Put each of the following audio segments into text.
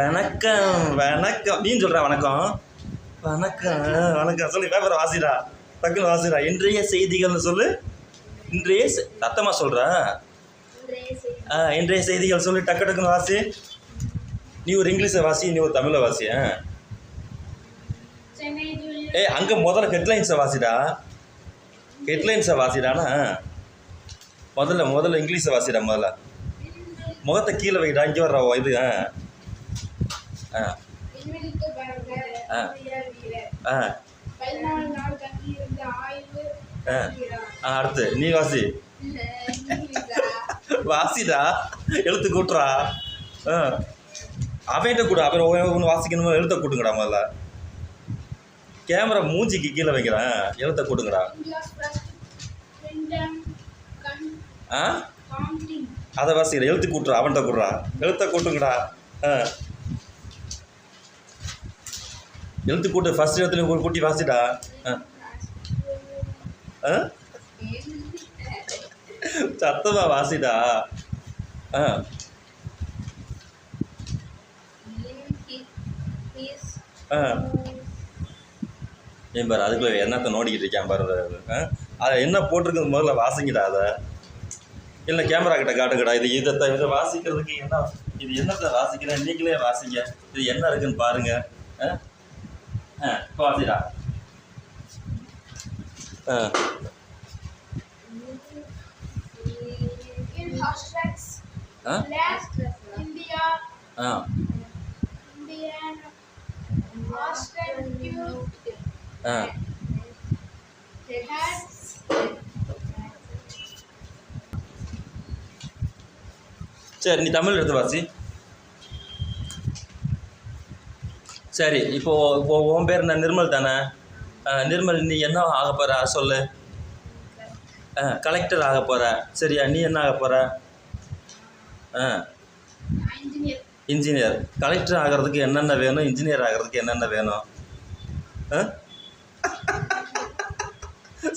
வணக்கம் வணக்கம். அப்படின்னு சொல்கிறா வணக்கம். வணக்கம் வணக்கம். சொல்லு பேப்பர் வாசிடா. டக்குன்னு வாசிடா. இன்றைய செய்திகள்னு சொல்லு. இன்றைய செ- சத்தமா ஆ இன்றைய செய்திகள் சொல்லி. டக்கு டக்குன்னு வாசி. நீ ஒரு இங்கிலீஷை வாசி நீ ஒரு தமிழை வாசி ஆ. அங்கே முதல்ல ஹெட்லைன்ஸை வாசிடா. ஹெட்லைன்ஸை வாசிடானா? முதல்ல முதல்ல இங்கிலீஷை வாசிடா முதல்ல. முகத்தை கீழே வைடா. இங்கே வர்ற இது ஆ. ஆ. ஆ. அடுத்து நீ வாசி? வாசிடா. எழுத்து கூட்டுறா. ஆ. அவன்கிட்ட கூட அவன் ஒன்று வாசிக்கணுமோ எழுத்த கூட்டுங்கடா முதல்ல. கேமரா மூஞ்சிக்கு கீழே வைக்கிறேன். எழுத்த கூட்டுங்கடா. ஆ? அதை வாசிக்கிற எழுத்து கூட்டுறா அவன்கிட்ட கூட்டுறா. எழுத்த கூட்டுங்கடா. ஆ. எழுத்து கூட்டு ஃபஸ்ட் இடத்துல ஒரு கூட்டி வாசிடா. ஆ. ஆ? சத்தமா வாசிடா. ஆ. ஆ. ஏன் பாரு அதுக்குள்ள என்னத்தை நோண்டிக்கிட்டு இருக்கேன் பாரு ஆ? அதை என்ன போட்டிருக்கு முதல்ல வாசிங்கடா அதை. இல்லை கேமரா கிட்ட காட்டுங்கடா. இது இதை இதை வாசிக்கிறதுக்கு என்ன இது என்னத்தை வாசிக்கிறேன்? நீங்களே வாசிங்க. இது என்ன இருக்குன்னு பாருங்க. ஆ? ஆ இப்போ வாசிடா ஆ In Austrax, ah last India, ah Indian, Australian ah had சரி நீ தமிழ் எடுத்து வாசி சரி இப்போ இப்போ உன் பேர் என்ன? நிர்மல் தானே? ஆ, நிர்மல் நீ என்ன ஆக போகிற சொல்லு. ஆ கலெக்டர் ஆக போகிற சரியா நீ என்ன ஆக போகிற ஆ. இன்ஜினியர் கலெக்டர் ஆகிறதுக்கு என்னென்ன வேணும்? இன்ஜினியர் ஆகிறதுக்கு என்னென்ன வேணும்? ஆ?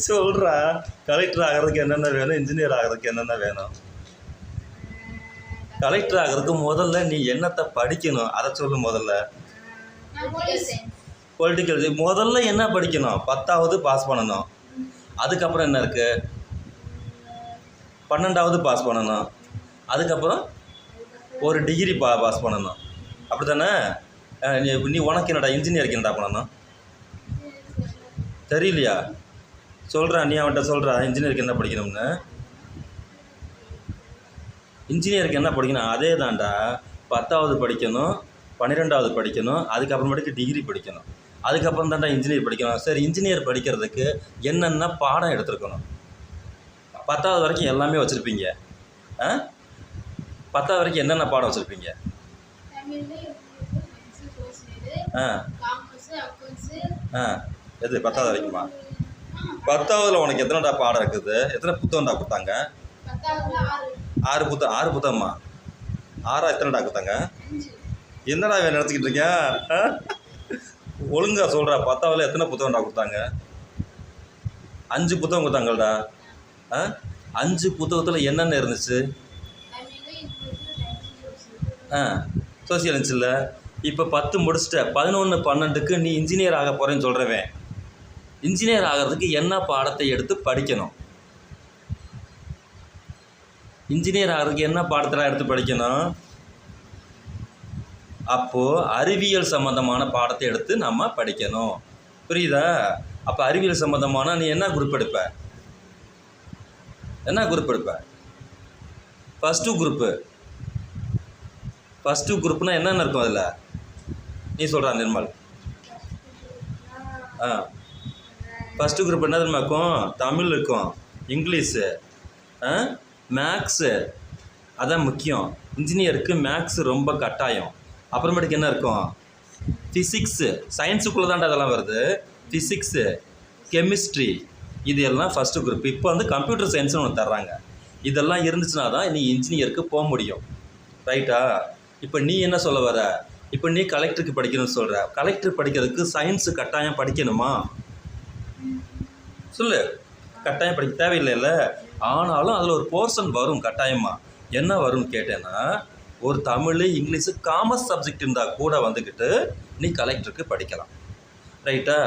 சொல்கிறா கலெக்டர் ஆகிறதுக்கு என்னென்ன வேணும்? இன்ஜினியர் ஆகிறதுக்கு என்னென்ன வேணும்? கலெக்டர் ஆகிறதுக்கு முதல்ல நீ என்னத்தை படிக்கணும்? அதை சொல்லு முதல்ல. பொலிட்டிக்கல் முதல்ல என்ன படிக்கணும்? பத்தாவது பாஸ் பண்ணணும். அதுக்கப்புறம் என்ன இருக்குது பன்னெண்டாவது பாஸ் பண்ணணும். அதுக்கப்புறம் ஒரு டிகிரி பா பாஸ் பண்ணணும். அப்படி தானே நீ நீ உனக்கு என்னடா இன்ஜினியருக்கு என்னடா பண்ணணும்? தெரியலையா? சொல்கிறா நீ அவன்கிட்ட சொல்கிறா இன்ஜினியருக்கு என்ன படிக்கணும்னு? இன்ஜினியருக்கு என்ன படிக்கணும்? அதே தான்டா பத்தாவது படிக்கணும். பன்னிரெண்டாவது படிக்கணும் அதுக்கப்புறமேட்டுக்கு டிகிரி படிக்கணும். அதுக்கப்புறம் தான்டா இன்ஜினியர் படிக்கணும். சரி இன்ஜினியர் படிக்கிறதுக்கு என்னென்ன பாடம் எடுத்துருக்கணும்? பத்தாவது வரைக்கும் எல்லாமே வச்சுருப்பீங்க. ஆ? பத்தாவது வரைக்கும் என்னென்ன பாடம் வச்சுருப்பீங்க? ஆ. ஆ. எது பத்தாவது வரைக்குமா? பத்தாவதுல உனக்கு எத்தனைடா பாடம் இருக்குது? எத்தனை புத்தகம்டா கொடுத்தாங்க? ஆறு. ஆறு புத்தகம் ஆறு புத்தகமா? ஆறா எத்தனைடா கொடுத்தாங்க? என்னடா வேலை நடத்திக்கிட்டு இருக்கேன் ஆ? சொல்கிறா பத்தாவில் எத்தனை புத்தகம்டா கொடுத்தாங்க? அஞ்சு புத்தகம் கொடுத்தாங்கள்டா. ஆ? அஞ்சு புத்தகத்தில் என்னென்ன இருந்துச்சு? ஆ சோசியல் இருந்துச்சுல்ல இப்போ பத்து முடிச்சுட்ட பதினொன்று பன்னெண்டுக்கு நீ இன்ஜினியர் ஆக போகிறேன்னு சொல்கிறவன் இன்ஜினியர் ஆகிறதுக்கு என்ன பாடத்தை எடுத்து படிக்கணும்? இன்ஜினியர் ஆகிறதுக்கு என்ன பாடத்தெல்லாம் எடுத்து படிக்கணும்? அப்போது அறிவியல் சம்மந்தமான பாடத்தை எடுத்து நம்ம படிக்கணும். புரியுதா? அப்போ அறிவியல் சம்மந்தமான நீ என்ன குரூப் எடுப்ப என்ன குரூப் எடுப்ப ஃபஸ்ட்டு குரூப்பு ஃபஸ்ட்டு குரூப்னா என்னென்ன இருக்கும் அதில்? நீ சொல்கிறா நிர்மல். ஆ. ஃபஸ்ட்டு குரூப் என்ன தெரியுமா இருக்கும்? தமிழ் இருக்கும். இங்கிலீஷு. ஆ? மேக்ஸு அதான் முக்கியம். இன்ஜினியருக்கு மேக்ஸ் ரொம்ப கட்டாயம். அப்புறமேட்டுக்கு என்ன இருக்கும்? ஃபிசிக்ஸு சயின்ஸுக்குள்ளே தான்டா அதெல்லாம் வருது. ஃபிசிக்ஸு கெமிஸ்ட்ரி இது எல்லாம் ஃபஸ்ட்டு குரூப் இப்போ வந்து கம்ப்யூட்டர் சயின்ஸ்னு ஒன்று தர்றாங்க. இதெல்லாம் இருந்துச்சுன்னா தான் நீ இன்ஜினியருக்கு போக முடியும். ரைட்டா இப்போ நீ என்ன சொல்ல வர? இப்போ நீ கலெக்டருக்கு படிக்கணும்னு சொல்கிற கலெக்டர் படிக்கிறதுக்கு சயின்ஸு கட்டாயம் படிக்கணுமா? சொல்லு. கட்டாயம் படிக்க தேவையில்லைல்ல. ஆனாலும் அதில் ஒரு போர்ஷன் வரும் கட்டாயமாக என்ன வரும்னு கேட்டேன்னா ஒரு தமிழ் இங்கிலீஷு காமர்ஸ் சப்ஜெக்ட் இருந்தால் கூட வந்துக்கிட்டு நீ கலெக்டருக்கு படிக்கலாம். ரைட்டா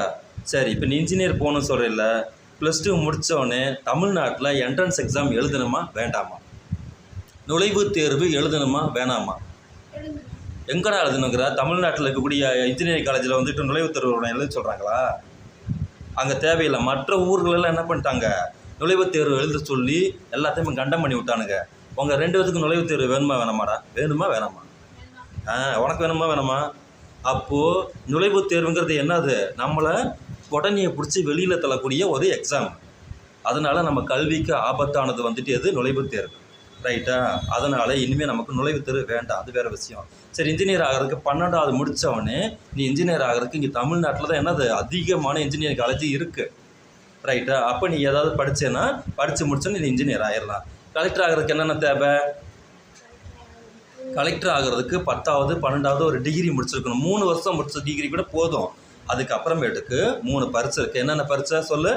சரி இப்போ நீ இன்ஜினியர் போகணும்னு சொல்கிறீல்ல ப்ளஸ் டூ முடித்தோடனே தமிழ்நாட்டில் என்ட்ரன்ஸ் எக்ஸாம் எழுதணுமா வேண்டாமா? நுழைவுத் தேர்வு எழுதணுமா வேணாமா? எங்கடா எழுதணுங்கிறா? தமிழ்நாட்டில் இருக்கக்கூடிய இன்ஜினியரிங் காலேஜில் வந்துட்டு நுழைவுத் தேர்வு எழுத சொல்கிறாங்களா அங்கே தேவையில்லை. மற்ற ஊர்களெல்லாம் என்ன பண்ணிட்டாங்க? நுழைவுத் தேர்வு எழுத சொல்லி எல்லாத்தையுமே கண்டம் பண்ணி விட்டானுங்க. உங்கள் ரெண்டு பேத்துக்கு நுழைவுத் தேர்வு வேணுமா வேணாமாடா? வேணுமா வேணாமா? ஆ உனக்கு வேணுமா வேணாமா? அப்போது நுழைவுத் தேர்வுங்கிறது என்னது? நம்மளை உடனே பிடிச்சி வெளியில் தள்ளக்கூடிய ஒரு எக்ஸாம் அதனால் நம்ம கல்விக்கு ஆபத்தானது வந்துட்டு எது? நுழைவுத் தேர்வு. ரைட்டா அதனால் இனிமேல் நமக்கு நுழைவுத் தேர்வு வேண்டாம். அது வேறு விஷயம். சரி இன்ஜினியர் ஆகிறதுக்கு பன்னெண்டாவது முடித்தவொடனே நீ இன்ஜினியர் ஆகிறதுக்கு இங்கே தமிழ்நாட்டில் தான் என்னது? அதிகமான இன்ஜினியரிங் காலேஜ் இருக்குது ரைட்டா அப்போ நீ ஏதாவது படித்தேன்னா படித்து முடிச்சோன்னு நீ இன்ஜினியர் ஆயிடலாம் கலெக்டர் ஆகிறதுக்கு என்னென்ன தேவை? கலெக்டர் ஆகிறதுக்கு பத்தாவது பன்னெண்டாவது ஒரு டிகிரி முடிச்சிருக்கணும். மூணு வருஷம் முடிச்ச டிகிரி கூட போதும். அதுக்கப்புறமேட்டுக்கு மூணு பரிசு இருக்குது என்னென்ன பரீட்சை சொல்லு.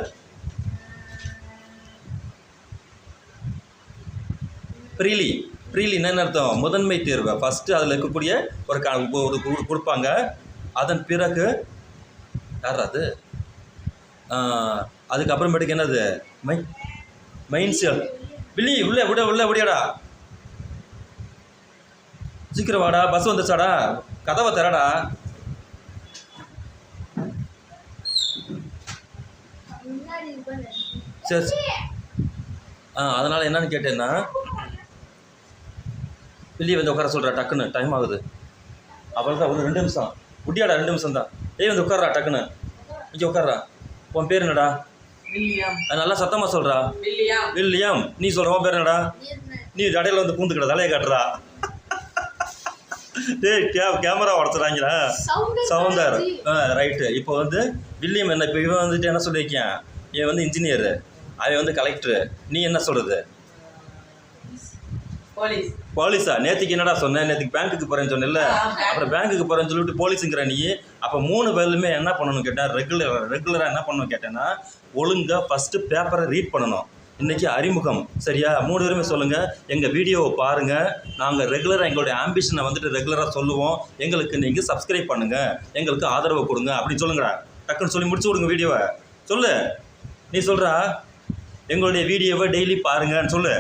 ப்ரீலி. ப்ரீலின்னா என்ன அர்த்தம்? முதன்மை தேர்வு. ஃபஸ்ட்டு அதில் இருக்கக்கூடிய ஒரு க ஒரு கொடுப்பாங்க. அதன் பிறகு யார் அது? அதுக்கப்புறமேட்டுக்கு என்னது? மை மெயின் சேல் வில்லி உள்ளே விட உள்ளே விடியாடா சீக்கிரம் வாடா பஸ் வந்துச்சாடா கதவை தரடா சரி ஆ அதனால் என்னன்னு கேட்டேன்னா வெளியே வந்து உட்கார சொல்கிறா டக்குன்னு. டைம் ஆகுது. அவ்வளோ தான் ஒரு ரெண்டு நிமிஷம். குட்டியாடா ரெண்டு நிமிஷம் தான் ஏய் வந்து உட்கார்றா டக்குன்னு. இங்கே உட்கார்றா. உன் பேர் என்னடா? அது நல்லா சத்தமாக சொல்கிறா வில்லியம். வில்லியம் நீ சொல்கிற உன் பேர் என்னடா. நீ இடையில வந்து பூந்துக்கிட தலையை காட்டுறா. டேய் கே கேமரா உடச்சுறாங்களா சவுண்டர் சவுந்தர். ஆ ரைட்டு. இப்போ வந்து வில்லியம் என்ன இப்போ இவன் வந்துட்டு என்ன சொல்லியிருக்கேன்? இவன் வந்து இன்ஜினியரு அவன் வந்து கலெக்டரு நீ என்ன சொல்கிறது போலீஸ் போலீஸா? நேற்றுக்கு என்னடா சொன்னேன் நேற்றுக்கு பேங்க்குக்கு போகிறேன்னு சொன்னேன்ல. அப்புறம் பேங்க்குக்கு போகிறேன்னு சொல்லிட்டு போலீஸுங்கிற நீ? அப்போ மூணு பேருமே என்ன பண்ணணும் கேட்டால் ரெகுலர் ரெகுலராக என்ன பண்ணணும் கேட்டேன்னா ஒழுங்காக ஃபஸ்ட்டு பேப்பரை ரீட் பண்ணணும். இன்றைக்கி அறிமுகம். சரியா? மூணு பேருமே சொல்லுங்கள் எங்கள் வீடியோவை பாருங்கள் நாங்கள் ரெகுலராக எங்களுடைய ஆம்பிஷனை வந்துட்டு ரெகுலராக சொல்லுவோம். எங்களுக்கு நீங்கள் சப்ஸ்கிரைப் பண்ணுங்கள் எங்களுக்கு ஆதரவு கொடுங்க. அப்படின்னு சொல்லுங்கடா. டக்குன்னு சொல்லி முடிச்சு விடுங்க வீடியோவை சொல்லு. நீ சொல்கிறா எங்களுடைய வீடியோவை டெய்லி பாருங்கன்னு சொல்லு.